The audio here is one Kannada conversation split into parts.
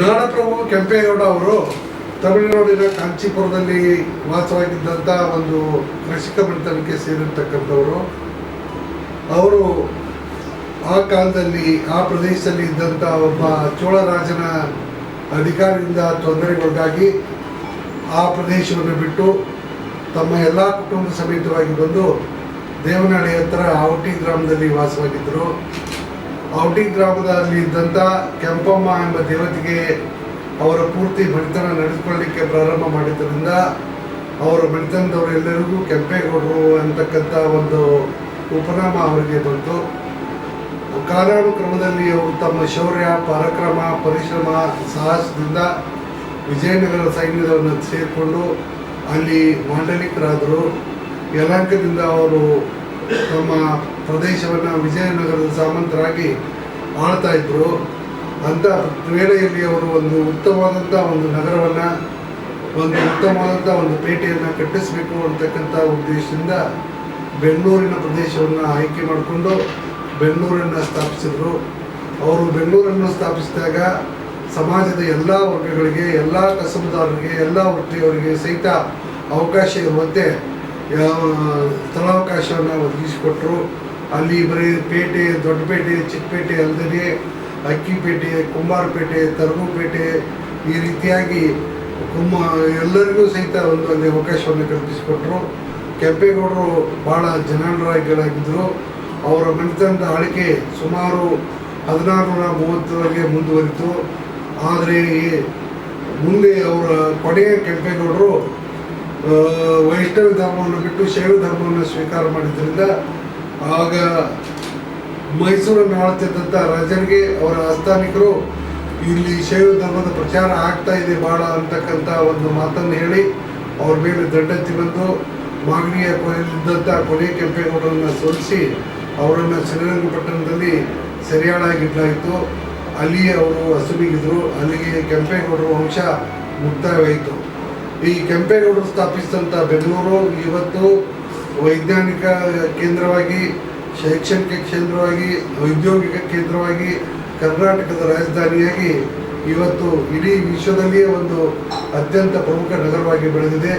ನಾಡಪ್ರಭು ಕೆಂಪೇಗೌಡ ಅವರು ತಮಿಳುನಾಡಿನ ಕಾಂಚೀಪುರದಲ್ಲಿ ವಾಸವಾಗಿದ್ದಂಥ ಒಂದು ಕೃಷಿಕ ಮಂಡಲಕ್ಕೆ ಸೇರಿರ್ತಕ್ಕಂಥವರು. ಅವರು ಆ ಕಾಲದಲ್ಲಿ ಆ ಪ್ರದೇಶದಲ್ಲಿ ಇದ್ದಂಥ ಒಬ್ಬ ಚೋಳರಾಜನ ಅಧಿಕಾರದಿಂದ ತೊಂದರೆಗೊಳಗಾಗಿ ಆ ಪ್ರದೇಶವನ್ನು ಬಿಟ್ಟು ತಮ್ಮ ಎಲ್ಲ ಕುಟುಂಬ ಸಮೇತವಾಗಿ ಬಂದು ದೇವನಹಳ್ಳಿ ಹತ್ರ ಆವಟಿ ಗ್ರಾಮದಲ್ಲಿ ವಾಸವಾಗಿದ್ದರು. ಔಟಿ ಗ್ರಾಮದಲ್ಲಿ ಇದ್ದಂಥ ಕೆಂಪಮ್ಮ ಎಂಬ ದೇವತೆಗೆ ಅವರ ಪೂರ್ತಿ ಮಣಿತನ ನಡೆದುಕೊಳ್ಳಲಿಕ್ಕೆ ಪ್ರಾರಂಭ ಮಾಡಿದ್ದರಿಂದ ಅವರ ಎಲ್ಲರಿಗೂ ಕೆಂಪೇಗೌಡರು ಅಂತಕ್ಕಂಥ ಒಂದು ಉಪನಾಮ ಅವರಿಗೆ ಬಂತು. ಕಾಲಾನುಕ್ರಮದಲ್ಲಿ ಅವರು ತಮ್ಮ ಶೌರ್ಯ, ಪರಾಕ್ರಮ, ಪರಿಶ್ರಮ, ಸಾಹಸದಿಂದ ವಿಜಯನಗರ ಸೈನ್ಯದವನ್ನು ಸೇರಿಕೊಂಡು ಅಲ್ಲಿ ಮಾಂಡಲಿಕರಾದರು. ಯಲಾಂಕದಿಂದ ಅವರು ತಮ್ಮ ಪ್ರದೇಶವನ್ನು ವಿಜಯನಗರದ ಸಾಮಂತರಾಗಿ ಆಳ್ತಾ ಇದ್ದರು ಅಂಥ ವೇಳೆಯಲ್ಲಿ ಅವರು ಒಂದು ಉತ್ತಮವಾದಂಥ ಒಂದು ನಗರವನ್ನು, ಒಂದು ಉತ್ತಮವಾದಂಥ ಒಂದು ಪೇಟೆಯನ್ನು ಕಟ್ಟಿಸಬೇಕು ಅಂತಕ್ಕಂಥ ಉದ್ದೇಶದಿಂದ ಬೆಂಗಳೂರಿನ ಪ್ರದೇಶವನ್ನು ಆಯ್ಕೆ ಮಾಡಿಕೊಂಡು ಬೆಂಗಳೂರನ್ನು ಸ್ಥಾಪಿಸಿದರು. ಅವರು ಬೆಂಗಳೂರನ್ನು ಸ್ಥಾಪಿಸಿದಾಗ ಸಮಾಜದ ಎಲ್ಲ ವರ್ಗಗಳಿಗೆ, ಎಲ್ಲ ಕಸಬುದಾರರಿಗೆ, ಎಲ್ಲ ವೃತ್ತಿಯವರಿಗೆ ಸಹಿತ ಅವಕಾಶ ಇರುವಂತೆ ಸ್ಥಳಾವಕಾಶವನ್ನು ಒದಗಿಸಿಕೊಟ್ರು. ಅಲ್ಲಿ ಬರೀ ಪೇಟೆ, ದೊಡ್ಡಪೇಟೆ, ಚಿಕ್ಕಪೇಟೆ ಅಲ್ಲದೆ ಅಕ್ಕಿಪೇಟೆ, ಕುಂಬಾರಪೇಟೆ, ತರಗುಪೇಟೆ ಈ ರೀತಿಯಾಗಿ ಕುಮ್ಮ ಎಲ್ಲರಿಗೂ ಸಹಿತ ಒಂದು ಅಲ್ಲಿ ಅವಕಾಶವನ್ನು ಕಲ್ಪಿಸಿಕೊಟ್ರು. ಕೆಂಪೇಗೌಡರು ಭಾಳ ಜನಾನುರಾಗಿಗಳಾಗಿದ್ದರು ಅವರ ಮನೆತನದ ಆಳಿಕೆ ಸುಮಾರು ಹದಿನಾರು ನೂರ ಮೂವತ್ತರವರೆಗೆ ಮುಂದುವರಿತು. ಆದರೆ ಮುಂದೆ ಅವರ ಕೊನೆಯ ಕೆಂಪೇಗೌಡರು ವೈಷ್ಣವ ಧರ್ಮವನ್ನು ಬಿಟ್ಟು ಶೈವ ಧರ್ಮವನ್ನು ಸ್ವೀಕಾರ ಮಾಡಿದ್ದರಿಂದ ಆಗ ಮೈಸೂರನ್ನು ಆಳ್ತಿದ್ದಂಥ ರಾಜರಿಗೆ ಅವರ ಆಸ್ಥಾನಿಕರು ಇಲ್ಲಿ ಶೈವ ಧರ್ಮದ ಪ್ರಚಾರ ಆಗ್ತಾ ಇದೆ ಭಾಳ ಅಂತಕ್ಕಂಥ ಒಂದು ಮಾತನ್ನು ಹೇಳಿ ಅವ್ರ ಮೇಲೆ ದಂಡೆತ್ತಿ ಬಂದು ಮಾಗಡಿಯ ಕೊನೆಯಲ್ಲಿದ್ದಂಥ ಕೊನೆ ಕೆಂಪೇಗೌಡರನ್ನು ಸೋಲಿಸಿ ಅವರನ್ನು ಶ್ರೀರಂಗಪಟ್ಟಣದಲ್ಲಿ ಸರಿಯಾಳಾಗಿಡ್ಲಾಯಿತು ಅಲ್ಲಿ ಅವರು ಹಸುಬಿಗಿದ್ರು ಅಲ್ಲಿಗೆ ಕೆಂಪೇಗೌಡರ ವಂಶ ಮುಕ್ತಾಯವಾಯಿತು. ಈ ಕೆಂಪೇಗೌಡರು ಸ್ಥಾಪಿಸಿದಂಥ ಬೆಂಗಳೂರು ಇವತ್ತು ವೈಜ್ಞಾನಿಕ ಕೇಂದ್ರವಾಗಿ, ಶೈಕ್ಷಣಿಕ ಕೇಂದ್ರವಾಗಿ, ಔದ್ಯೋಗಿಕ ಕೇಂದ್ರವಾಗಿ ಕರ್ನಾಟಕದ ರಾಜಧಾನಿಯಾಗಿ ಇವತ್ತು ಇಡೀ ವಿಶ್ವದಲ್ಲಿಯೇ ಒಂದು ಅತ್ಯಂತ ಪ್ರಮುಖ ನಗರವಾಗಿ ಬೆಳೆದಿದೆ.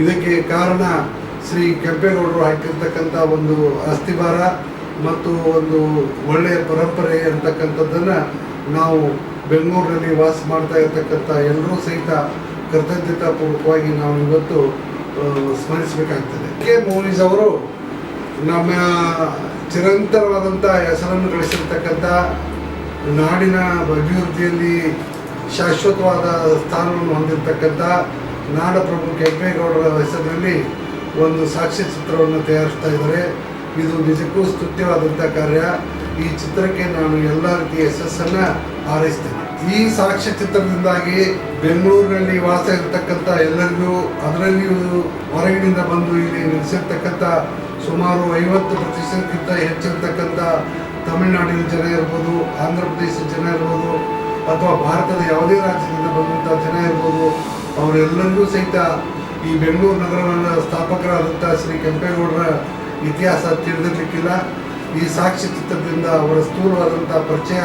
ಇದಕ್ಕೆ ಕಾರಣ ಶ್ರೀ ಕೆಂಪೇಗೌಡರು ಹಾಕಿರ್ತಕ್ಕಂಥ ಒಂದು ಅಸ್ಥಿಭಾರ ಮತ್ತು ಒಂದು ಒಳ್ಳೆಯ ಪರಂಪರೆ ಅಂತಕ್ಕಂಥದ್ದನ್ನು ನಾವು ಬೆಂಗಳೂರಿನಲ್ಲಿ ವಾಸ ಮಾಡ್ತಾ ಇರತಕ್ಕಂಥ ಎಲ್ಲರೂ ಸಹಿತ ಕೃತಜ್ಞತಾಪೂರ್ವಕವಾಗಿ ನಾವು ಇವತ್ತು ಸ್ಮರಿಸಬೇಕಾಗ್ತದೆ. ಕೆ. ಮೋನಿಸ್ ಅವರು ನಮ್ಮ ಚಿರಂತರವಾದಂಥ ಹೆಸರನ್ನು ಗಳಿಸಿರ್ತಕ್ಕಂಥ ನಾಡಿನ ಅಭಿವೃದ್ಧಿಯಲ್ಲಿ ಶಾಶ್ವತವಾದ ಸ್ಥಾನವನ್ನು ಹೊಂದಿರತಕ್ಕಂಥ ನಾಡಪ್ರಭು ಕೆಂಪೇಗೌಡರ ಹೆಸರಿನಲ್ಲಿ ಒಂದು ಸಾಕ್ಷ್ಯ ಚಿತ್ರವನ್ನು ತಯಾರಿಸ್ತಾ ಇದ್ದಾರೆ. ಇದು ನಿಜಕ್ಕೂ ಸ್ತುತ್ಯವಾದಂಥ ಕಾರ್ಯ. ಈ ಚಿತ್ರಕ್ಕೆ ನಾನು ಎಲ್ಲ ರೀತಿಯ ಯಶಸ್ಸನ್ನು ಹಾರೈಸ್ತೇನೆ. ಈ ಸಾಕ್ಷ್ಯ ಚಿತ್ರದಿಂದಾಗಿ ಬೆಂಗಳೂರಿನಲ್ಲಿ ವಾಸ ಇರತಕ್ಕಂಥ ಎಲ್ಲರಿಗೂ ಅದರಲ್ಲಿಯೂ ಹೊರಗಿನಿಂದ ಬಂದು ಇಲ್ಲಿ ನೆಲೆಸಿರ್ತಕ್ಕಂಥ ಸುಮಾರು ಐವತ್ತು ಪ್ರತಿಶತಕ್ಕಿಂತ ಹೆಚ್ಚಿರ್ತಕ್ಕಂಥ ತಮಿಳುನಾಡಿನ ಜನ ಇರ್ಬೋದು ಆಂಧ್ರ ಪ್ರದೇಶದ ಜನ ಇರ್ಬೋದು, ಅಥವಾ ಭಾರತದ ಯಾವುದೇ ರಾಜ್ಯದಿಂದ ಬಂದಂಥ ಜನ ಇರ್ಬೋದು, ಅವರೆಲ್ಲರಿಗೂ ಸಹಿತ ಈ ಬೆಂಗಳೂರು ನಗರವನ್ನು ಸ್ಥಾಪಕರಾದಂಥ ಶ್ರೀ ಕೆಂಪೇಗೌಡರ ಇತಿಹಾಸ ತಿಳಿದಿರಲಿಕ್ಕಿಲ್ಲ. ಈ ಸಾಕ್ಷ್ಯ ಚಿತ್ರದಿಂದ ಅವರ ಸ್ಥೂಲವಾದಂಥ ಪರಿಚಯ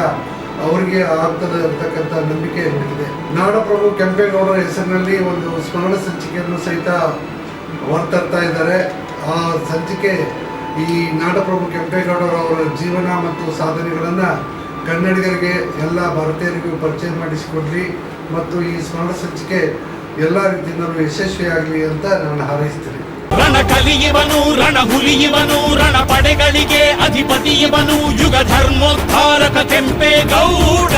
ಅವರಿಗೆ ಆಗ್ತದೆ ಅಂತಕ್ಕಂಥ ನಂಬಿಕೆ ಇದೆ ನಾಡಪ್ರಭು ಕೆಂಪೇಗೌಡರ ಹೆಸರಿನಲ್ಲಿ ಒಂದು ಸ್ಮರಣ ಸಂಚಿಕೆಯನ್ನು ಸಹಿತ ಹೊರತರ್ತಾ ಇದ್ದಾರೆ. ಆ ಸಂಚಿಕೆ ಈ ನಾಡಪ್ರಭು ಕೆಂಪೇಗೌಡರವರ ಜೀವನ ಮತ್ತು ಸಾಧನೆಗಳನ್ನು ಕನ್ನಡಿಗರಿಗೆ, ಎಲ್ಲ ಭಾರತೀಯರಿಗೂ ಪರಿಚಯ ಮಾಡಿಸಿಕೊಡ್ಲಿ ಮತ್ತು ಈ ಸ್ಮರಣ ಸಂಚಿಕೆ ಎಲ್ಲ ರೀತಿಯಿಂದಲೂ ಯಶಸ್ವಿಯಾಗಲಿ ಅಂತ ನಾನು ಹಾರೈಸ್ತೀನಿ. ರಣ ಕಲಿಯುವನು ರಣ ಹುಲಿಯುವನು ರಣ ಪಡೆಗಳಿಗೆ ಅಧಿಪತಿಯುವನು ಯುಗ ಧರ್ಮೋದ್ಧಾರಕ ಕೆಂಪೇಗೌಡ